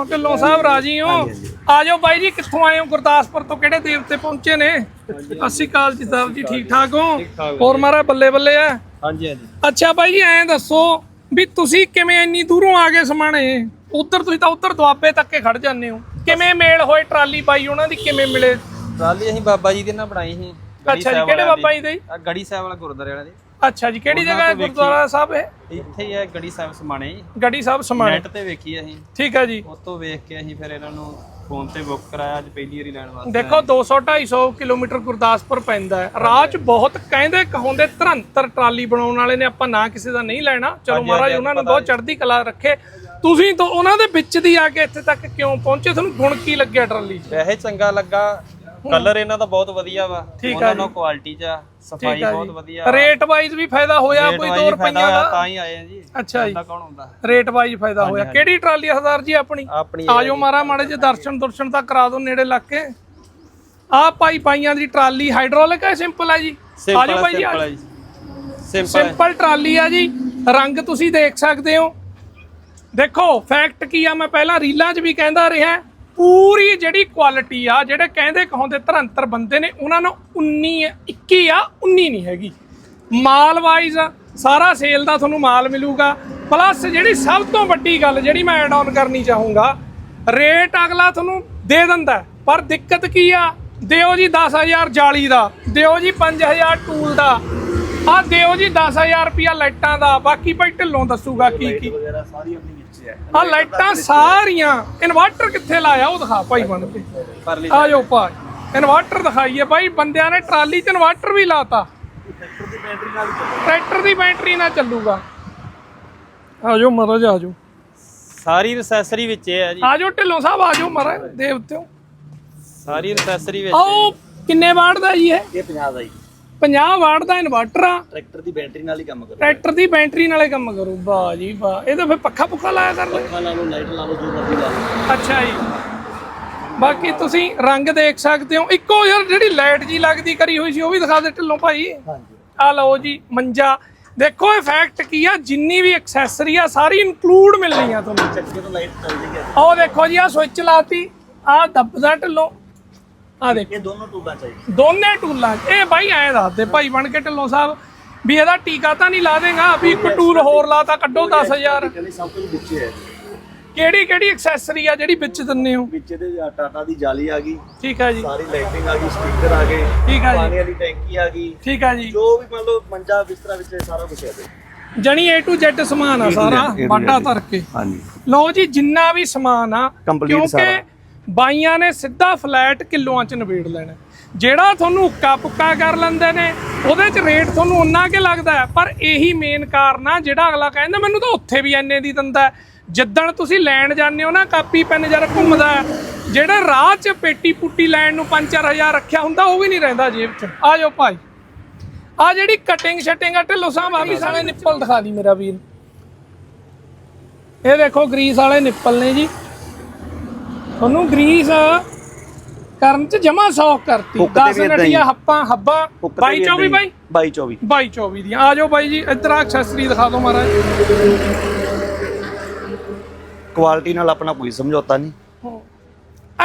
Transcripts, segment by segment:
ਹੋ ਢਿੱਲੋਂ ਸਾਹਿਬ ਰਾਜੀ ਹੋ। ਆ ਜਾਓ ਬਾਈ ਜੀ ਕਿੱਥੋਂ ਆਏ ਹੋ? ਗੁਰਦਾਸਪੁਰ ਤੋਂ ਕਿਹੜੇ ਦੇਵਤੇ ਪਹੁੰਚੇ ਨੇ? ਸ਼੍ਰੀ ਅਕਾਲ ਜੀ ਸਾਹਿਬ ਜੀ ਠੀਕ ਠਾਕ ਹੋ? ਹੋਰ ਮਾਰਾ ਬੱਲੇ ਬੱਲੇ ਆ? ਹਾਂਜੀ ਹਾਂਜੀ। ਅੱਛਾ ਬਾਈ ਜੀ ਐਂ ਦੱਸੋ ਵੀ ਤੁਸੀਂ ਕਿਵੇਂ ਇੰਨੀ ਦੂਰੋਂ ਆ ਗਏ ਸਮਾਣੇ? ਉੱਧਰ ਤੁਸੀਂ ਤਾਂ ਉੱਧਰ ਦੁਆਬੇ ਤੱਕ ਖੜ ਜਾਂਦੇ ਹੋ। ਕਿਵੇਂ ਮੇਲ ਹੋਏ ਟਰਾਲੀ ਪਾਈ ਉਹਨਾਂ ਦੀ ਕਿਵੇਂ ਮਿਲੇ? ਟਰਾਲੀ ਅਸੀਂ ਬਾਬਾ ਜੀ ਦੇ ਨਾਲ ਬਣਾਈ ਸੀ। ਅੱਛਾ ਜੀ ਕਿਹੜੇ ਬਾਬਾ ਜੀ ਦੇ? ਗੜੀ ਸਾਹਿਬ ਵਾਲਾ ਗੁਰਦੁਆਰੇ ਵਾਲਾ ਜੀ ਅੱਛਾ ਜੀ ਕਿਹੜੀ ਜਗ੍ਹਾ ਹੈ। ਗੁਰਦੁਆਰਾ ਸਾਹਿਬ ਇਹ? ਇੱਥੇ ਹੀ ਹੈ ਗੜੀ ਸਾਹਿਬ ਸਮਾਣੇ ਗੜੀ ਸਾਹਿਬ ਸਮਾਣੇ। ਨੈਟ ਤੇ ਵੇਖੀ ਅਸੀਂ। ਠੀਕ ਹੈ ਜੀ। ਉਸ ਤੋਂ ਵੇਖ ਕੇ ਅਸੀਂ ਫਿਰ ਇਹਨਾਂ ਨੂੰ ਫੋਨ ਤੇ ਬੁੱਕ ਕਰਾਇਆ ਅੱਜ ਪਹਿਲੀ ਵਾਰੀ ਲੈਣ ਵਾਸਤੇ। ਦੇਖੋ 200 250 ਕਿਲੋਮੀਟਰ ਗੁਰਦਾਸਪੁਰ ਪੈਂਦਾ ਹੈ। ਰਾਹ 'ਚ ਬਹੁਤ ਕਹਿੰਦੇ ਕਹਾਉਂਦੇ ਧਰੰਤਰ ਟਰਾਲੀ ਬਣਾਉਣ ਵਾਲੇ ਨੇ ਆਪਾਂ ਨਾ ਕਿਸੇ ਦਾ ਨਹੀਂ ਲੈਣਾ। ਚਲੋ ਮਹਾਰਾਜ ਉਹਨਾਂ ਨੂੰ ਬਹੁਤ ਚੜ੍ਹਦੀ ਕਲਾ ਰੱਖੇ। ਤੁਸੀਂ ਤਾਂ ਉਹਨਾਂ ਦੇ ਵਿੱਚ ਦੀ ਆ ਕੇ ਇੱਥੇ ਤੱਕ ਕਿਉਂ ਪਹੁੰਚੇ? ਤੁਹਾਨੂੰ ਗੁਣ ਕੀ ਲੱਗਿਆ ਟਰਾਲੀ 'ਚ? ਵੈਸੇ ਚੰਗਾ ਲੱਗਾ। ਕਲਰ ਇਹਨਾਂ ਦਾ ਬਹੁਤ ਵਧੀਆ ਵਾ। ਠੀਕ ਆ ਉਹਨਾਂ। ਨਾਲ ਕੁਆਲਿਟੀ ਚ ਆ, ਸਫ਼ਾਈ ਆ ਬਹੁਤ ਵਧੀਆ ਰੇਟ ਵਾਈਜ਼ ਵੀ ਫਾਇਦਾ ਹੋਇਆ ਕੋਈ ਵਾਈਜ਼ 2 ਫਾਇਦਾ ਰੁਪਈਆ ਹੋਇਆ ਦਾ? ਤਾਂ ਹੀ ਆਏ ਆ ਜੀ। ਅੱਛਾ ਜੀ। ਬੰਦਾ ਕੌਣ ਹੁੰਦਾ? ਰੇਟ ਵਾਈਜ਼ ਫਾਇਦਾ ਹੋਇਆ। ਕਿਹੜੀ ਟਰਾਲੀ ਆ ਸਰਦਾਰ ਜੀ ਆਪਣੀ? ਆਪਣੀ ਆਜੋ ਮਾਰਾ ਮਾੜੇ ਜੇ ਦਰਸ਼ਨ ਦੁਰਸ਼ਨ ਤਾਂ ਕਰਾ ਦਿਓ ਨੇੜੇ ਲੱਗ ਕੇ। ਆ ਪਾਈ ਪਾਈਆਂ ਦੀ ਟਰਾਲੀ ਹਾਈਡ੍ਰੋਲਿਕ ਹੈ ਸਿੰਪਲ ਹੈ ਜੀ। ਆਜੋ ਬਾਈ ਜੀ ਸਿੰਪਲ ਹੈ ਜੀ। ਸਿੰਪਲ ਸਿੰਪਲ ਟਰਾਲੀ ਆ ਜੀ। ਰੰਗ ਤੁਸੀਂ ਦੇਖ ਸਕਦੇ ਹੋ। ਦੇਖੋ ਫੈਕਟ ਕੀ ਆ ਮੈਂ ਪਹਿਲਾਂ ਰੀਲਾਂ 'ਚ ਵੀ ਕਹਿੰਦਾ ਰਿਹਾ। ਪੂਰੀ ਜਿਹੜੀ ਕੁਆਲਿਟੀ ਆ ਜਿਹੜੇ ਕਹਿੰਦੇ ਕਹਾਉਂਦੇ ਧਰੰਤਰ ਬੰਦੇ ਨੇ ਉਹਨਾਂ ਨੂੰ 19 ਆ, 21 ਆ 19 ਨਹੀਂ ਹੈਗੀ। ਮਾਲ ਵਾਈਜ਼ ਸਾਰਾ ਸੇਲ ਦਾ ਤੁਹਾਨੂੰ ਮਾਲ ਮਿਲੂਗਾ। ਪਲੱਸ ਜਿਹੜੀ ਸਭ ਤੋਂ ਵੱਡੀ ਗੱਲ ਜਿਹੜੀ ਮੈਂ ਐਡ ਆਨ ਕਰਨੀ ਚਾਹੂੰਗਾ ਰੇਟ ਅਗਲਾ ਤੁਹਾਨੂੰ ਦੇ ਦਿੰਦਾ ਪਰ ਦਿੱਕਤ ਕੀ ਆ? ਦਿਓ ਜੀ 10000 ਜਾਲੀ ਦਾ ਦਿਓ ਜੀ 5000 ਟੂਲ ਦਾ। ਆ ਦਿਓ ਜੀ 10000 ਰੁਪਿਆ ਲਾਈਟਾਂ ਦਾ ਬਾਕੀ ਭਾਈ ਢਿੱਲੋਂ ਦੱਸੂਗਾ ਕੀ ਕੀ। ਵਗੈਰਾ ਸਾਰੀ ਆਪਣੀ ਆ ਲਾਈਟਾਂ ਸਾਰੀਆਂ। ਇਨਵਰਟਰ ਕਿੱਥੇ ਲਾਇਆ? ਉਹ ਦਿਖਾ ਭਾਈ ਬਣ ਕੇ ਆ ਜਾਓ ਭਾਈ। ਇਨਵਰਟਰ ਦਿਖਾਈਏ ਭਾਈ। ਬੰਦਿਆਂ ਨੇ ਟਰਾਲੀ 'ਚ ਇਨਵਰਟਰ ਵੀ ਲਾਤਾ। ਟਰੈਕਟਰ ਦੀ ਬੈਟਰੀ ਨਾਲ ਹੀ ਚੱਲਦਾ ਟਰੈਕਟਰ ਦੀ ਬੈਟਰੀ ਨਾਲ ਚੱਲੂਗਾ। ਆ ਜਾਓ ਮਹਾਰਾਜ ਆ ਜਾਓ ਸਾਰੀ ਐਕਸੈਸਰੀ ਵਿੱਚ ਹੈ ਜੀ। ਆ ਜਾਓ ਢਿੱਲੋਂ ਸਾਹਿਬ ਆ ਜਾਓ ਮਹਾਰਾਜ ਦੇਵਤਿਓ ਸਾਰੀ ਐਕਸੈਸਰੀ ਵਿੱਚ ਆਓ ਕਿੰਨੇ ਵਾਟ ਦਾ ਜੀ ਇਹ? ਇਹ 50 ਦਾ ਹੀ 50 ਵਾਟ ਦਾ ਇਨਵਰਟਰ ਆ। ਟਰੈਕਟਰ ਦੀ ਬੈਟਰੀ ਨਾਲ ਹੀ ਕੰਮ ਕਰਦਾ ਟਰੈਕਟਰ ਦੀ ਬੈਟਰੀ ਨਾਲੇ ਕੰਮ ਕਰੂ। ਵਾਹ ਜੀ ਵਾਹ। ਇਹ ਤਾਂ ਫਿਰ ਪੱਖਾ ਪੁੱਖਾ ਲਾਇਆ ਕਰ ਲੈ। ਅੱਖਾਂ ਲਾ ਲਓ ਲਾਈਟ ਲਾ ਲਓ ਜੋ ਮਰਜ਼ੀ ਲਾ ਲਓ। ਅੱਛਾ ਜੀ। ਬਾਕੀ ਤੁਸੀਂ ਰੰਗ ਦੇਖ ਸਕਦੇ ਹੋ। ਇੱਕੋ ਯਾਰ ਜਿਹੜੀ ਲਾਈਟ ਜੀ ਲੱਗਦੀ ਕਰੀ ਹੋਈ ਸੀ ਉਹ ਵੀ ਦਿਖਾ ਦੇ ਢਿੱਲੋਂ ਭਾਈ। ਹਾਂਜੀ। ਆ ਲਓ ਜੀ ਮੰਜਾ। ਦੇਖੋ ਇਫੈਕਟ ਕੀ ਆ? ਜਿੰਨੀ ਵੀ ਐਕਸੈਸਰੀ ਆ ਸਾਰੀ ਇਨਕਲੂਡ ਮਿਲਣੀ ਆ ਤੁਹਾਨੂੰ। ਚੱਕੇ ਤੋਂ ਲਾਈਟ ਚੱਲਦੀ ਹੈ ਆਹ ਦੇਖੋ ਜੀ ਆ ਸਵਿਚ ਲਾਤੀ। ਆ ਦੱਬਦਾ ਢਿੱਲੋਂ। ਆ ਦੇਖੋ। ਇਹ ਦੋਨੋਂ ਟੂਬਾਂ ਚਾਹੀਦੀ ਦੋਨੇ ਟੂਲਾਂ। ਇਹ ਬਾਈ ਐਂ ਦੱਸਦੇ ਭਾਈ ਬਣ ਕੇ ਢਿੱਲੋਂ ਸਾਹਿਬ ਵੀ ਇਹਦਾ ਟੀਕਾ ਤਾਂ ਨਹੀਂ ਲਾ ਦੇਗਾ ਵੀ ਇੱਕ ਟੂਲ ਹੋਰ ਲਾਤਾ ਕੱਢੋ 10000 ਕਹਿੰਦੇ ਸਭ ਕੁਝ ਵਿੱਚ ਹੈ ਕਿਹੜੀ ਕਿਹੜੀ ਐਕਸੈਸਰੀ ਆ ਜਿਹੜੀ ਵਿੱਚ ਦਿੰਨੇ ਹੋ? ਵਿੱਚ ਇਹਦੇ ਟਾਟਾ ਦੀ ਜਾਲੀ ਆ ਗਈ। ਠੀਕ ਹੈ ਜੀ। ਸਾਰੀ ਲਾਈਟਿੰਗ ਆ ਗਈ ਸਪੀਕਰ ਆ ਗਏ। ਠੀਕ ਹੈ ਜੀ। ਪਾਣੀ ਵਾਲੀ ਟੈਂਕੀ ਆ ਗਈ। ਠੀਕ ਹੈ ਜੀ। ਜੋ ਵੀ ਮੰਨ ਲਓ ਮੰਜਾ ਬਿਸਤਰਾ ਵਿੱਚ ਇਹ ਸਾਰਾ ਕੁਝ ਹੈ ਜਣੀ A to Z ਸਮਾਨ ਆ ਸਾਰਾ ਬਾਟਾ ਧਰ ਕੇ। ਹਾਂਜੀ। ਲਓ ਜੀ ਜਿੰਨਾ ਵੀ ਸਮਾਨ ਆ ਸਾਰਾ। ਬਾਈਆਂ ਨੇ ਸਿੱਧਾ ਫਲੈਟ ਕਿਲੋਆਂ ਚ ਨਿਬੇੜ ਲੈਣਾ। ਜਿਹੜਾ ਤੁਹਾਨੂੰ ਉੱਕਾ ਪੁੱਕਾ ਕਰ ਲੈਂਦੇ ਨੇ ਉਹਦੇ ਚ ਰੇਟ ਤੁਹਾਨੂੰ ਉਨਾ ਕੇ ਲੱਗਦਾ ਹੈ ਪਰ ਇਹੀ ਮੇਨ ਕਾਰਨ ਆ ਜਿਹੜਾ ਅਗਲਾ ਕਹਿੰਦਾ ਮੈਨੂੰ ਤਾਂ ਉੱਥੇ ਵੀ ਐਨੇ ਦੀ ਦਿੰਦਾ। ਜਿੱਦਣ ਤੁਸੀਂ ਲੈਣ ਜਾਂਦੇ ਹੋ ਨਾ ਕਾਪੀ ਪੈਨ ਜਰ ਘੁੰਮਦਾ ਜਿਹੜੇ ਰਾਹ 'ਚ ਪੇਟੀ ਪੁੱਟੀ ਲੈਣ ਨੂੰ 5-4000 ਰੱਖਿਆ ਹੁੰਦਾ ਉਹ ਵੀ ਨਹੀਂ ਰਹਿੰਦਾ ਜੇਬ 'ਚ। ਆ ਜਾਓ ਭਾਈ। ਆ ਜਿਹੜੀ ਕਟਿੰਗ ਸ਼ਟਿੰਗ ਆ ਢਿੱਲੋਂ ਸਾਹਿਬ ਆ ਵੀ ਸਾਲੇ ਨਿੱਪਲ ਦਿਖਾ ਦੀ ਮੇਰਾ ਵੀਰ। ਇਹ ਦੇਖੋ ਗਰੀਸ ਵਾਲੇ ਨਿੱਪਲ ਨੇ ਜੀ। ਤੁਹਾਨੂੰ ਗਰੀਸ ਕਰਨ ਚ ਜਮਾ ਸੌਖ ਕਰਤੀ। ਹੁੱਕ ਤੇ 10 ਵੀ ਏਦਾਂ ਹੀ। ਨਟੀਆਂ ਹੱਪਾਂ ਹੱਬਾ 22 24 ਬਾਈ? 22 24 22 24 ਦੀਆਂ। ਆ ਜਾਓ ਬਾਈ ਜੀ ਇੱਧਰ ਆ ਐਕਸੈਸਰੀ ਦਿਖਾ ਦਿਓ ਮਹਾਰਾਜ। ਕੁਆਲਿਟੀ ਨਾਲ ਆਪਣਾ ਕੋਈ ਸਮਝੌਤਾ ਨਹੀਂ।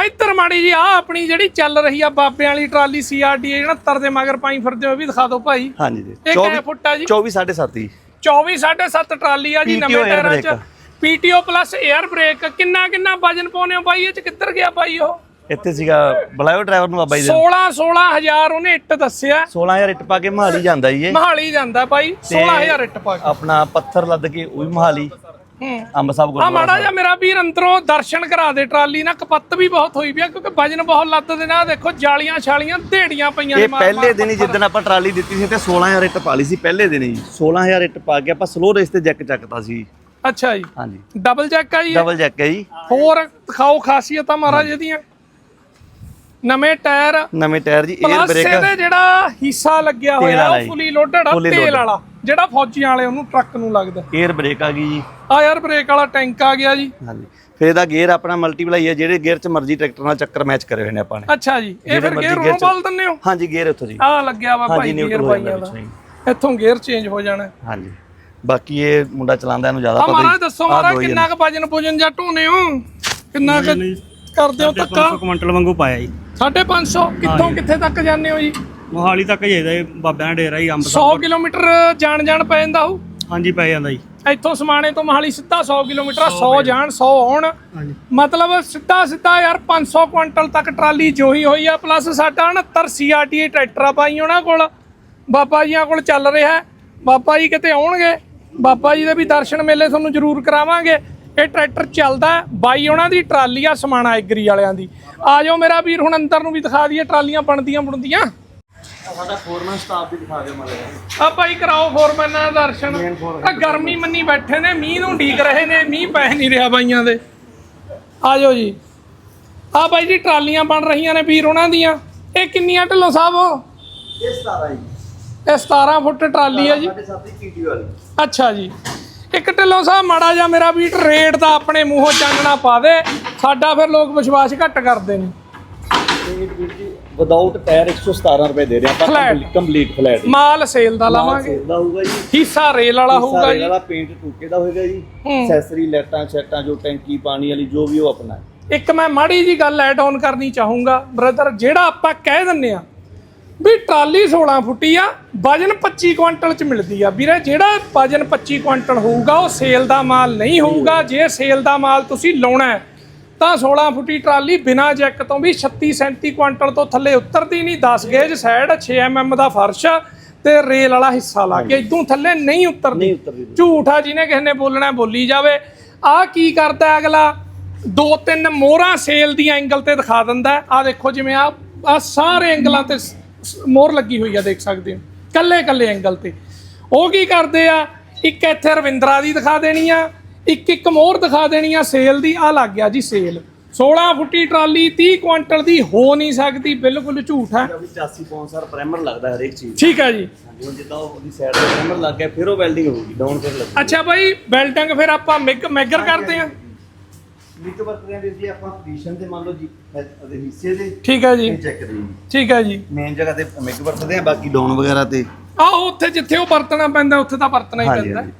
ਇੱਧਰ ਮਾੜੀ ਜੀ ਆ ਆਪਣੀ ਜਿਹੜੀ ਚੱਲ ਰਹੀ ਆ ਬਾਬਿਆਂ ਵਾਲੀ ਟਰਾਲੀ ਸੀਆਰਡੀ 69 ਦੇ ਮਗਰ ਪਾਈ ਫਿਰਦੇ ਹੋ ਵੀ ਦਿਖਾ ਦਿਓ ਭਾਈ। ਹਾਂਜੀ ਜੀ। ਇਹ ਕਿੰਨੇ ਫੁੱਟ ਆ ਜੀ। 24 7.5 ਜੀ। 24 7.5 ਟਰਾਲੀ ਆ ਜੀ ਨਵੇਂ ਟਾਇਰਾਂ ਚ। ਪੀਟੀਓ ਪਲੱਸ 에ਅਰ ਬ੍ਰੇਕ ਕਿੰਨਾ ਕਿੰਨਾ ਵਜਨ ਪਾਉਨੇ ਹੋ ਬਾਈ? ਇਹ ਚ ਕਿੱਧਰ ਗਿਆ ਬਾਈ ਉਹ? ਇੱਥੇ ਸੀਗਾ ਬੁਲਾਇਓ ਡਰਾਈਵਰ ਨੂੰ ਬਾਬਾ ਜੀ ਦੇ। 16 16000 ਉਹਨੇ ਇੱਟ ਦੱਸਿਆ। 16000 ਇੱਟ ਪਾ ਕੇ ਮਹਾਲੀ ਜਾਂਦਾ ਜੀ ਇਹ। ਮਹਾਲੀ ਜਾਂਦਾ ਬਾਈ 16000 ਇੱਟ ਪਾ ਕੇ। ਆਪਣਾ ਪੱਥਰ ਲੱਦ ਕੇ ਉਹ ਵੀ ਮਹਾਲੀ ਹੂੰ। ਅੰਬ ਸਾਹਿਬ ਆ ਗੁਰਦੁਆਰਾ ਮਾੜਾ ਜਿਹਾ ਮੇਰਾ ਵੀਰ ਅੰਦਰੋਂ ਦਰਸ਼ਨ ਕਰਾ ਦੇ ਟਰਾਲੀ ਨਾਲ ਕਪੱਤ ਵੀ ਬਹੁਤ ਹੋਈ ਪਿਆ ਕਿਉਂਕਿ ਵਜਨ ਬਹੁਤ ਲੱਦਦੇ ਨੇ ਆ ਦੇਖੋ ਜਾਲੀਆਂ ਛਾਲੀਆਂ ਢੇੜੀਆਂ ਪਈਆਂ ਨੇ ਇਹ ਮਾਰ- ਪਹਿਲੇ ਮਾਰ ਦਿਨ ਹੀ ਜਿੱਦਣ ਆਪਾਂ ਟਰਾਲੀ ਦਿੱਤੀ ਸੀ ਤੇ 16000 ਇੱਟ ਪਾ ਲਈ ਸੀ ਪਹਿਲੇ ਦਿਨ ਹੀ। 16000 ਇੱਟ ਪਾ ਕੇ ਆਪਾਂ ਸਲੋ ਰੇਸ ਤੇ ਜੈਕ ਚੱਕਤਾ ਸੀ। ਅੱਛਾ ਜੀ। ਹਾਂਜੀ। ਡਬਲ ਜੈਕ ਆ ਜੀ ਇਹ? ਡਬਲ ਜੈਕ ਹੈ ਜੀ। ਹੋਰ ਦਿਖਾਓ ਖਾਸੀਅਤਾਂ ਮਹਾਰਾਜ ਇਹਦੀਆਂ। ਨਵੇਂ ਟਾਇਰ। ਨਵੇਂ ਟਾਇਰ ਜੀ 에ਅਰ ਪਲੱਸ ਬ੍ਰੇਕ ਇਹਦੇ ਜਿਹੜਾ ਹਿੱਸਾ ਲੱਗਿਆ ਹੋਇਆ ਵਾਲਾ ਉਹ ਜੀ। ਫੁੱਲੀ ਲੋਡਡ ਆ Fully ਤੇਲ loaded। ਵਾਲਾ। ਜਿਹੜਾ ਫੌਜੀਆਂ ਵਾਲੇ ਉਹਨੂੰ ਟਰੱਕ ਨੂੰ ਲੱਗਦਾ। 에ਅਰ ਬ੍ਰੇਕ ਆ ਗਈ ਜੀ। ਆ ਯਾਰ ਬ੍ਰੇਕ ਵਾਲਾ ਟੈਂਕ ਆ ਗਿਆ ਜੀ। ਹਾਂਜੀ। ਫਿਰ ਇਹਦਾ ਗੇਅਰ ਆਪਣਾ ਮਲਟੀਪਲਾਈ ਹੈ ਜਿਹੜੇ ਗੇਅਰ 'ਚ ਮਰਜ਼ੀ ਟਰੈਕਟਰ ਨਾਲ ਚੱਕਰ ਮੈਚ ਕਰੇ ਹੋਏ ਨੇ ਆਪਾਂ ਨੇ। ਅੱਛਾ ਜੀ। ਇਹ ਫਿਰ ਗੇਅਰ ਚ- ਬਲ ਦਿੰਨੇ ਹੋ? ਹਾਂਜੀ ਗੇਅਰ ਇੱਥੋਂ ਜੀ। ਆ ਲੱਗਿਆ ਵਾ ਹਾਂਜੀ ਭਾਈ ਗੇਅਰ ਨਿਊਟਰਲ ਹੋ ਜਾਂਦਾ ਦਾ ਇੱਥੋਂ ਗੇਅਰ ਚੇਂਜ ਹੋ ਜਾਣਾ। ਹਾਂਜੀ। ਬਾਕੀ ਇਹ ਮੁੰਡਾ ਚਲਾਉਂਦਾ ਇਹਨੂੰ ਜ਼ਿਆਦਾ ਆ ਪਤਾ ਮਹਾਰਾਜ ਹੀ- ਦੱਸੋ ਮਹਾਰਾਜ ਹੀ ਕਿੰਨਾ ਕੁ ਵਜਨ ਪੁਜਨ ਜਾਂ ਢੋਨੇ ਹੋ? ਕਿੰਨਾ ਕੁ ਕਰਦੇ ਹੋ ਧੱਕਾ? 500 ਕੁਇੰਟਲ ਵਾਂਗੂ ਪਾਇਆ ਜੀ। 550 ਕਿੱਥੋਂ ਕਿੱਥੇ ਤੱਕ ਜਾਂਦੇ ਹੋ ਜੀ? ਮੋਹਾਲੀ ਤੱਕ ਜਾਈਦਾ ਜੀ ਬਾਬਿਆਂ ਦਾ ਡੇਰਾ ਹੀ ਅੰਬ 100 ਕਿਲੋਮੀਟਰ ਜਾਣ ਜਾਣ ਪੈ ਜਾਂਦਾ ਹੋਊ ਹਾਂਜੀ ਪੈ ਜਾਂਦਾ ਜੀ। ਇੱਥੋਂ ਸਮਾਣੇ ਤੋਂ ਮਹਾਲੀ ਸਿੱਧਾ 100 ਕਿਲੋਮੀਟਰ 100 ਜਾਣ 100 ਆਉਣ। ਹਾਂਜੀ। ਮਤਲਬ ਸਿੱਧਾ ਸਿੱਧਾ ਯਾਰ 500 ਕੁਇੰਟਲ ਤੱਕ ਟਰਾਲੀ ਜੋਈ ਹੋਈ ਆ ਪਲੱਸ ਸਾਡਾ 69 ਸੀਆਰਟੀ ਟਰੈਕਟਰ ਆ ਪਾਈ ਉਹਨਾਂ ਕੋਲ। ਬਾਬਾ ਜੀਆਂ ਕੋਲ ਚੱਲ ਰਿਹਾ ਹੈ। ਬਾਬਾ ਜੀ ਕਿਤੇ ਆਉਣਗੇ? ਬਾਬਾ ਜੀ ਦੇ ਵੀ ਦਰਸ਼ਨ ਮੇਲੇ ਤੁਹਾਨੂੰ ਜ਼ਰੂਰ ਕਰਾਵਾਂਗੇ। ਇਹ ਟਰੈਕਟਰ ਚੱਲਦਾ। ਬਾਈ ਉਹਨਾਂ ਦੀ ਟਰਾਲੀ ਆ ਸਮਾਣਾ ਐਗਰੀ ਵਾਲਿਆਂ ਦੀ। ਆ ਜਾਓ ਮੇਰਾ ਵੀਰ ਹੁਣ ਅੰਦਰ ਨੂੰ ਵੀ ਦਿਖਾ ਦਈਏ ਟਰਾਲੀਆਂ ਬਣਦੀਆਂ ਬਣਦੀਆਂ। ਸਾਡਾ ਫੋਰਮਨ ਸਟਾਫ ਵੀ ਦਿਖਾ ਦਿਓ ਮਾਰੇ ਆ ਭਾਈ ਕਰਾਓ ਫੋਰਮੈਨ ਨਾਲ ਦਰਸ਼ਨ। ਆ ਗਰਮੀ ਮੰਨੀ ਬੈਠੇ ਨੇ ਮੀਂਹ ਨੂੰ ਢੀਕ ਰਹੇ ਨੇ ਮੀਂਹ ਪੈ ਨਹੀਂ ਰਿਹਾ ਬਾਈਆਂ ਦੇ। ਆ ਜਾਓ ਜੀ। ਆ ਬਾਈ ਜੀ ਟਰਾਲੀਆਂ ਬਣ ਰਹੀਆਂ ਨੇ ਵੀਰ ਉਹਨਾਂ ਦੀਆਂ। ਇਹ ਕਿੰਨੀਆਂ ਢਿੱਲੋਂ ਸਾਹਿਬ? ਇਹ 17 ਜੀ। ਇਹ 17 ਫੁੱਟ ਟਰਾਲੀ ਹੈ ਜੀ। ਅੱਛਾ ਜੀ। ਇੱਕ ਢਿੱਲੋਂ ਸਾਹਿਬ ਮਾੜਾ ਜਿਹਾ ਮੇਰਾ ਵੀਰ ਰੇਟ ਦਾ ਆਪਣੇ ਮੂੰਹੋਂ ਚਾਨਣਾ ਪਾ ਦੇ। ਸਾਡਾ ਫਿਰ ਲੋਕ ਵਿਸ਼ਵਾਸ ਘੱਟ ਕਰਦੇ ਨੇ। ਜੀ ਵਿਦਆਊਟ ਟਾਇਰ 117 ਰੁਪਏ ਦੇ ਰਹੇ ਆਪਾਂ। ਕੰਪਲੀਟ ਫਲੈਟ ਮਾਲ ਸੇਲ ਦਾ ਲਾਵਾਂਗੇ। ਦਾ ਹੋਊਗਾ ਜੀ। ਹਿੱਸਾ ਰੇਲ ਵਾਲਾ ਹੋਊਗਾ ਜੀ। ਵਾਲਾ ਪੇਂਟ ਟੂਕੇ ਦਾ ਹੋਏਗਾ ਜੀ। ਐਕਸੈਸਰੀ ਲੈਟਾਂ ਛੱਟਾਂ ਜੋ ਟੈਂਕੀ ਪਾਣੀ ਵਾਲੀ ਜੋ ਵੀ ਉਹ ਆਪਣਾ। ਇੱਕ ਮੈਂ ਮਾੜੀ ਜੀ ਗੱਲ ਐਡ ਆਨ ਕਰਨੀ ਚਾਹੂੰਗਾ। ਬ੍ਰਦਰ ਜਿਹੜਾ ਆਪਾਂ ਕਹਿ ਦਿੰਨੇ ਆ ਵੀ ਟਰਾਲੀ 16 ਫੁੱਟੀ ਆ ਵਜਨ 25 ਕੁਇੰਟਲ ਚ ਮਿਲਦੀ ਆ। ਵੀਰੇ ਜਿਹੜਾ ਵਜਨ 25 ਕੁਇੰਟਲ ਹੋਊਗਾ ਉਹ ਸੇਲ ਦਾ ਮਾਲ ਨਹੀਂ ਹੋਊਗਾ। ਜੇ ਸੇਲ ਦਾ ਮਾਲ ਤੁਸੀਂ ਲਾਉਣਾ ਤਾਂ 16 ਫੁੱਟੀ ਟਰਾਲੀ ਬਿਨਾ ਜੈਕ ਤੋਂ ਵੀ 36 37 ਕੁਇੰਟਲ ਤੋਂ ਥੱਲੇ ਉਤਰਦੀ ਨਹੀਂ। 10 ਗੇਜ ਸਾਈਡ 6 mm ਦਾ ਫਰਸ਼ ਆ ਤੇ ਰੇਲ ਵਾਲਾ ਹਿੱਸਾ ਲਾ ਕੇ ਇਦੋਂ ਥੱਲੇ ਨਹੀਂ ਉਤਰਦੀ। ਝੂਠ ਆ ਜਿਹਨੇ ਕਿਸੇ ਨੇ ਬੋਲਣਾ ਬੋਲੀ ਜਾਵੇ। ਆ ਕੀ ਕਰਦਾ ਅਗਲਾ? ਦੋ ਤਿੰਨ ਮੋਹਰਾਂ ਸੇਲ ਦੀ ਐਂਗਲ ਤੇ ਦਿਖਾ ਦਿੰਦਾ ਆ ਦੇਖੋ ਜਿਵੇਂ ਆ ਆ ਸਾਰੇ ਐਂਗਲਾਂ ਤੇ ਮੋਹਰ ਲੱਗੀ ਹੋਈ ਆ ਦੇਖ ਸਕਦੇ ਹੋ। ਕੱਲੇ ਕੱਲੇ ਐਂਗਲ ਤੇ। ਉਹ ਕੀ ਕਰਦੇ ਆ? ਇੱਕ ਇੱਥੇ ਰਵਿੰਦਰਾ ਦੀ ਦਿਖਾ ਦੇਣੀ ਆ ਇੱਕ ਇੱਕ ਮੋਹਰ ਦਿਖਾ ਦੇਣੀ ਆ ਸੇਲ ਦੀ। ਆ ਲੱਗ ਗਿਆ ਜੀ ਸੇਲ। 16 ਫੁੱਟੀ ਟਰਾਲੀ 30 ਕੁਇੰਟਲ ਦੀ ਹੋ ਨਹੀਂ ਸਕਦੀ ਬਿਲਕੁਲ ਝੂਠ ਹੈ। ਵੀ 84 ਪੌਂਡ ਸਰ ਪ੍ਰਾਈਮਰ ਲੱਗਦਾ ਹਰੇਕ ਚੀਜ਼ ਠੀਕ ਹੈ ਜੀ। ਜਿੱਦਾਂ ਉਹ ਉਹਦੀ ਸਾਈਡ ਤੇ ਪ੍ਰਾਈਮਰ ਲੱਗ ਗਿਆ ਫਿਰ ਉਹ ਵੈਲਡਿੰਗ ਹੋਊਗੀ ਡਾਊਨ ਫਿਰ ਲੱਗੂ ਅੱਛਾ ਬਾਈ ਬੈਲਟਿੰਗ ਫਿਰ ਆਪਾਂ ਮਿਗ ਮੈਗਰ ਕਰਦੇ ਆ ਵਿੱਚ ਵਰਤਦੇ ਆ ਵੀਰ ਜੀ ਆਪਾਂ ਪੋਜੀਸ਼ਨ ਤੇ ਮੰਨ ਲਓ ਜੀ ਉਹਦੇ ਹਿੱਸੇ ਦੇ ਠੀਕ ਹੈ ਜੀ। ਇਹ ਚੈੱਕ ਦੇ ਜੀ ਠੀਕ ਹੈ ਜੀ। ਮੇਨ ਜਗ੍ਹਾ ਤੇ ਮਿਕ ਵਰਤਦੇ ਆ ਬਾਕੀ ਡਾਊਨ ਵਗੈਰਾ ਤੇ। ਆਹੋ ਉੱਥੇ ਜਿੱਥੇ ਉਹ ਵਰਤਣਾ ਪੈਂਦਾ ਉੱਥੇ ਤਾਂ ਵਰਤਣਾ ਹੀ ਹਾਂਜੀ, ਪੈਂਦਾ। ਹਾਂਜੀ।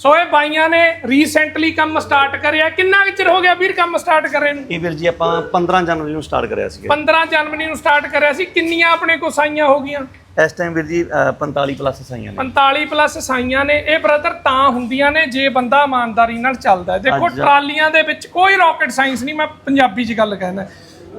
ਸੋ ਇਹ ਬਾਈਆਂ ਨੇ ਰੀਸੈਂਟਲੀ ਕੰਮ ਸਟਾਰਟ ਕਰਿਆ। ਕਿੰਨਾ ਕੁ ਚਿਰ ਹੋ ਗਿਆ ਵੀਰ ਕੰਮ ਸਟਾਰਟ ਕਰੇ ਨੂੰ? ਇਹ ਵੀਰ ਜੀ ਆਪਾਂ 15 ਜਨਵਰੀ ਨੂੰ ਸਟਾਰਟ ਕਰਿਆ ਸੀਗਾ। 15 ਜਨਵਰੀ ਨੂੰ ਸਟਾਰਟ ਕਰਿਆ ਸੀ। ਕਿੰਨੀਆਂ ਆਪਣੇ ਕੋ ਸਾਈਆਂ ਹੋ ਗਈਆਂ? ਇਸ ਟਾਈਮ ਵੀਰ ਜੀ ਅ, 45 ਪਲੱਸ ਸਾਈਆਂ ਨੇ। 45 ਪਲੱਸ ਸਾਈਆਂ ਨੇ। ਇਹ ਬ੍ਰਦਰ ਤਾਂ ਹੁੰਦੀਆਂ ਨੇ ਜੇ ਬੰਦਾ ਇਮਾਨਦਾਰੀ ਨਾਲ ਚੱਲਦਾ। ਹੈ। ਦੇਖੋ ਅੱਛਾ। ਟਰਾਲੀਆਂ ਦੇ ਵਿੱਚ ਕੋਈ ਰਾਕਟ ਸਾਇੰਸ ਨਹੀਂ ਮੈਂ ਪੰਜਾਬੀ 'ਚ ਗੱਲ ਕਹਿਣਾ।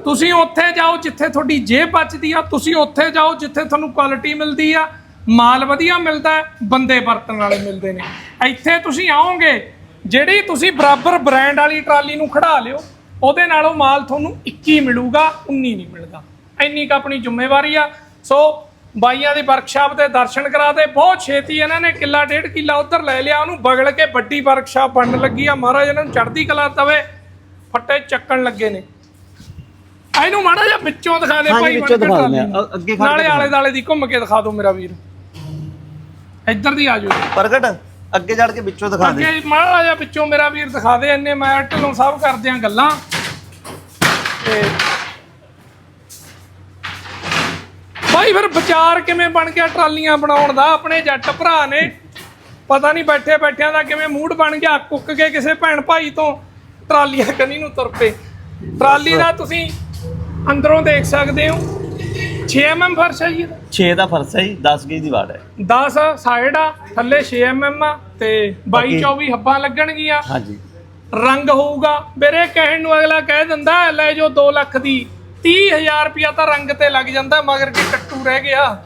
ਤੁਸੀਂ ਉੱਥੇ ਜਾਓ ਜਿੱਥੇ ਤੁਹਾਡੀ ਜੇਬ ਬਚਦੀ ਆ ਤੁਸੀਂ ਉੱਥੇ ਜਾਓ ਜਿੱਥੇ ਤੁਹਾਨੂੰ ਕੁਆਲਿਟੀ ਮਿਲਦੀ ਆ। ਮਾਲ ਵਧੀਆ ਮਿਲਦਾ ਹੈ, ਬੰਦੇ ਵਰਤਣ ਵਾਲੇ ਮਿਲਦੇ ਨੇ। ਇੱਥੇ ਤੁਸੀਂ ਆਓਗੇ ਜਿਹੜੀ ਤੁਸੀਂ ਬਰਾਬਰ ਬ੍ਰਾਂਡ ਵਾਲੀ ਟਰਾਲੀ ਨੂੰ ਖੜਾ ਲਿਓ ਉਹਦੇ ਨਾਲੋਂ ਮਾਲ ਤੁਹਾਨੂੰ 21 ਮਿਲੂਗਾ 19 ਨਹੀਂ ਮਿਲਦਾ। ਇੰਨੀ ਕੁ ਆਪਣੀ ਜ਼ਿੰਮੇਵਾਰੀ ਆ। ਸੋ ਬਾਈਆਂ ਦੀ ਵਰਕਸ਼ਾਪ ਦੇ ਦਰਸ਼ਨ ਕਰਾ ਦੇ। ਬਹੁਤ ਛੇਤੀ ਇਹਨਾਂ ਨੇ ਕਿੱਲਾ ਡੇਢ ਕਿੱਲਾ ਉਧਰ ਲੈ ਲਿਆ। ਉਹਨੂੰ ਬਗਲ ਕੇ ਵੱਡੀ ਵਰਕਸ਼ਾਪ ਬਣਨ ਲੱਗੀ ਆ। ਮਹਾਰਾਜ ਇਹਨਾਂ ਨੂੰ ਚੜ੍ਹਦੀ ਕਲਾ ਤਵੇ ਫੱਟੇ ਚੱਕਣ ਲੱਗੇ ਨੇ। ਇਹਨੂੰ ਮਾੜਾ ਜਿਹਾ ਵਿੱਚੋਂ ਦਿਖਾ ਦੇ ਭਾਈ ਵਿੱਚੋਂ ਦਿਖਾ ਦਿੰਦੇ ਆ। ਅੱਗੇ ਨਾਲੇ। ਆਲੇ ਦਾਲੇ ਦੀ ਘੁੰਮ ਕੇ ਦਿਖਾ ਦਿਓ ਮੇਰਾ ਵੀਰ। ਇੱਧਰ ਦੀ ਆ ਜਾਓ। ਪ੍ਰਗਟ ਅੱਗੇ ਚੜ ਕੇ ਵਿੱਚੋਂ ਦਿਖਾ ਦੇ। ਅੱਗੇ ਮਾੜਾ ਜਿਹਾ ਵਿੱਚੋਂ ਮੇਰਾ ਵੀਰ ਦਿਖਾ ਦੇ। ਇੰਨੇ ਮੈਂ ਢਿੱਲੋਂ ਸਭ ਕਰਦੇ ਆ ਗੱਲਾਂ। ਤੇ ਭਾਈ ਫਿਰ ਵਿਚਾਰ ਕਿਵੇਂ ਬਣ ਗਿਆ ਟਰਾਲੀਆਂ ਬਣਾਉਣ ਦਾ? ਆਪਣੇ ਜੱਟ ਭਰਾ ਨੇ। ਪਤਾ ਨਹੀਂ ਬੈਠੇ ਬੈਠਿਆਂ ਦਾ ਕਿਵੇਂ ਮੂਡ ਬਣ ਗਿਆ। ਕੁੱਕ ਕੇ ਕਿਸੇ ਭੈਣ ਭਾਈ ਤੋਂ ਟਰਾਲੀਆਂ ਕੰਨੀ ਨੂੰ ਤੁਰ ਪਏ। ਟਰਾਲੀ ਦਾ ਤੁਸੀਂ ਅੰਦਰੋਂ ਦੇਖ ਸਕਦੇ ਹੋ। 6 mm ਫਰਸ਼ ਹੈ ਜੀ ਇਹਦਾ। 6 ਦਾ ਫਰਸ ਹੈ ਜੀ 10 ਗੇਜ ਦੀ ਵਾਟ ਹੈ। 10 ਸਾਈਡ ਆ ਥੱਲੇ 6 mm ਆ ਤੇ 22 ਬਾਕੀ- 24 ਹੱਬਾਂ ਲੱਗਣਗੀਆਂ। ਹਾਂਜੀ। ਰੰਗ ਹੋਊਗਾ। ਮੇਰੇ ਕਹਿਣ ਨੂੰ ਅਗਲਾ ਕਹਿ ਦਿੰਦਾ ਲੈ ਜੋ 2 ਲੱਖ ਦੀ। 30000 ਰੁਪਿਆ ਤਾਂ ਰੰਗ ਤੇ ਲੱਗ ਜਾਂਦਾ ਮਗਰ ਕਿ ਟੱਟੂ ਰਹਿ ਗਿਆ।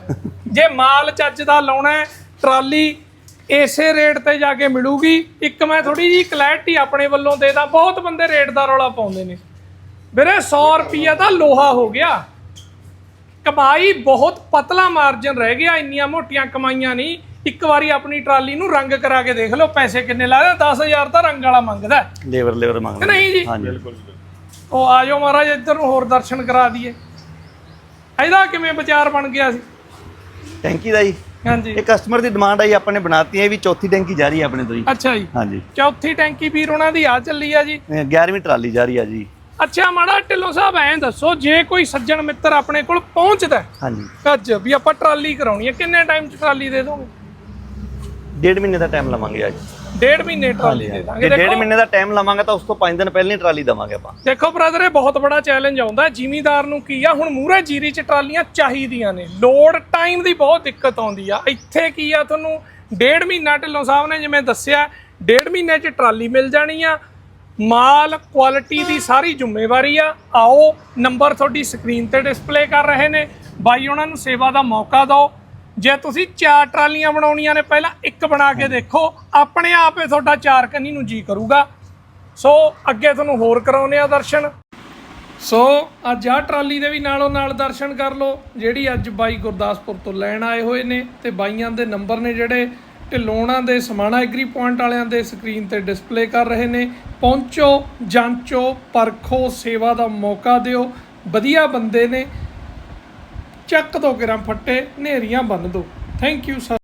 ਜੇ ਮਾਲ ਚੱਜ ਦਾ ਲਾਉਣਾ ਹੈ, ਟਰਾਲੀ ਇਸੇ ਰੇਟ ਤੇ ਜਾ ਕੇ ਮਿਲੂਗੀ। ਇੱਕ ਮੈਂ ਥੋੜੀ ਜੀ ਕਲੈਰਿਟੀ ਆਪਣੇ ਵੱਲੋਂ ਦੇ ਦਾਂ ਬਹੁਤ ਬੰਦੇ ਰੇਟ ਦਾ ਰੌਲਾ ਪਾਉਂਦੇ ਨੇ। ਵੀਰੇ 100 ਰੁਪਿਆ ਤਾਂ ਲੋਹਾ ਹੋ ਗਿਆ। ਕਮਾਈ ਬਹੁਤ ਪਤਲਾ ਮਾਰਜਨ ਰਹਿ ਗਿਆ ਇੰਨੀਆਂ ਮੋਟੀਆਂ ਕਮਾਈਆਂ ਨਹੀਂ। ਇੱਕ ਵਾਰੀ ਆਪਣੀ ਟਰਾਲੀ ਨੂੰ ਰੰਗ ਕਰਾ ਕੇ ਦੇਖ ਲਓ ਪੈਸੇ ਕਿੰਨੇ ਲੱਗਦੇ 10000 ਤਾਂ ਰੰਗ ਵਾਲਾ ਮੰਗਦਾ। ਹੈ। ਲੇਬਰ ਲੇਬਰ ਮੰਗਦੇ। ਕਿ ਨਹੀਂ ਜੀ? ਹਾਂਜੀ। ਬਿਲਕੁਲ। ਉਹ ਆ ਜਾਓ ਮਹਾਰਾਜ ਇੱਧਰ ਨੂੰ ਹੋਰ ਦਰਸ਼ਨ ਕਰਾ ਦਈਏ। ਇਹਦਾ ਕਿਵੇਂ ਵਿਚਾਰ ਬਣ ਗਿਆ ਸੀ? ਟੈਂਕੀ ਦਾ ਜੀ। ਹਾਂਜੀ। ਇਹ ਕਸਟਮਰ ਦੀ ਡਿਮਾਂਡ ਆਈ ਆਪਾਂ ਨੇ ਬਣਾਤੀ ਹੈ ਵੀ ਚੌਥੀ ਟੈਂਕੀ ਜਾ ਰਹੀ ਹੈ ਆਪਣੇ ਤੋਂ ਜੀ। ਅੱਛਾ ਜੀ। ਹਾਂਜੀ। ਚੌਥੀ ਟੈਂਕੀ ਵੀਰ ਉਹਨਾਂ ਦੀ ਆ ਚੱਲੀ ਆ ਜੀ? ਇਹ 11ਵੀਂ ਟਰਾਲੀ ਜਾ ਰਹੀ ਹੈ ਜੀ। ਅੱਛਾ ਮਾੜਾ ਢਿੱਲੋਂ ਸਾਹਿਬ ਐਂ ਦੱਸੋ ਜੇ ਕੋਈ ਸੱਜਣ ਮਿੱਤਰ ਆਪਣੇ ਕੋਲ ਪਹੁੰਚਦਾ ਹਾਂਜੀ। ਅੱਜ ਵੀ ਆਪਾਂ ਟਰਾਲੀ ਕਰਾਉਣੀ ਹੈ ਕਿੰਨੇ ਟਾਈਮ 'ਚ ਟਰਾਲੀ ਦੇ ਦੋਗੇ? ਡੇਢ ਮਹੀਨੇ ਦਾ ਟਾਈਮ ਲਵਾਂਗੇ ਅੱਜ। ਡੇਢ ਮਹੀਨੇ ਟਰਾਲੀ ਦੇ ਜੇ ਦਾਂਗੇ ਡੇਢ ਦੇਖੋ। ਮਹੀਨੇ ਦਾ ਟਾਈਮ ਲਵਾਂਗੇ ਤਾਂ ਉਸ ਤੋਂ 5 ਦਿਨ ਪਹਿਲਾਂ ਹੀ ਟਰਾਲੀ ਦਵਾਂਗੇ ਆਪਾਂ। ਦੇਖੋ ਬ੍ਰਦਰ ਇਹ ਬਹੁਤ ਬੜਾ ਚੈਲੰਜ ਆਉਂਦਾ ਜ਼ਿਮੀਦਾਰ ਨੂੰ ਕੀ ਆ ਹੁਣ ਮੂਰੇ ਜੀਰੀ ਚ ਟਰਾਲੀਆਂ ਚਾਹੀਦੀਆਂ ਨੇ। ਲੋਡ ਟਾਈਮ ਦੀ ਬਹੁਤ ਦਿੱਕਤ ਆਉਂਦੀ ਆ। ਇੱਥੇ ਕੀ ਆ ਤੁਹਾਨੂੰ ਡੇਢ ਮਹੀਨਾ ਢਿੱਲੋਂ ਸਾਹਿਬ ਨੇ ਜਿਵੇਂ ਦੱਸਿਆ ਡੇਢ ਮਹੀਨੇ ਚ ਟਰਾਲੀ ਮਿਲ ਜਾਣੀ ਆ। ਮਾਲ ਕੁਆਲਿਟੀ ਦੀ ਸਾਰੀ ਜ਼ਿੰਮੇਵਾਰੀ ਆ। ਆਓ ਨੰਬਰ ਤੁਹਾਡੀ ਸਕਰੀਨ ਤੇ ਡਿਸਪਲੇ ਕਰ ਰਹੇ ਨੇ। ਬਾਈ ਉਹਨਾਂ ਨੂੰ ਸੇਵਾ ਦਾ ਮੌਕਾ ਦਿਓ। ਜੇ ਤੁਸੀਂ ਚਾਰ ਟਰਾਲੀਆਂ ਬਣਾਉਣੀਆਂ ਨੇ ਪਹਿਲਾਂ ਇੱਕ ਬਣਾ ਕੇ ਦੇਖੋ ਆਪਣੇ ਆਪ ਹੀ ਤੁਹਾਡਾ ਚਾਰ ਕੰਨੀ ਨੂੰ ਜੀ ਕਰੂਗਾ। ਸੋ ਅੱਗੇ ਤੁਹਾਨੂੰ ਹੋਰ ਕਰਾਉਨੇ ਆ ਦਰਸ਼ਨ। ਸੋ ਅੱਜ ਆਹ ਟਰਾਲੀ ਦੇ ਵੀ ਨਾਲੋਂ ਨਾਲ ਦਰਸ਼ਨ ਕਰ ਲਓ ਜਿਹੜੀ ਅੱਜ ਬਾਈ ਗੁਰਦਾਸਪੁਰ ਤੋਂ ਲੈਣ ਆਏ ਹੋਏ ਨੇ ਤੇ ਬਾਈਆਂ ਦੇ ਨੰਬਰ ਨੇ ਜਿਹੜੇ ਢਿਲੋਣਾ ਦੇ ਸਮਾਣਾ ਐਗਰੀ ਪੁਆਇੰਟ ਵਾਲਿਆਂ ਦੇ ਸਕਰੀਨ ਤੇ ਡਿਸਪਲੇ ਕਰ ਰਹੇ ਨੇ। ਪਹੁੰਚੋ ਜਾਂਚੋ ਪਰਖੋ ਸੇਵਾ ਦਾ ਮੌਕਾ ਦਿਓ। ਵਧੀਆ ਬੰਦੇ ਨੇ। ਚੱਕ ਦੋ ਗ੍ਰਾਮ ਫੱਟੇ ਨੇਰੀਆਂ ਬੰਨ ਦੋ। Thank you sir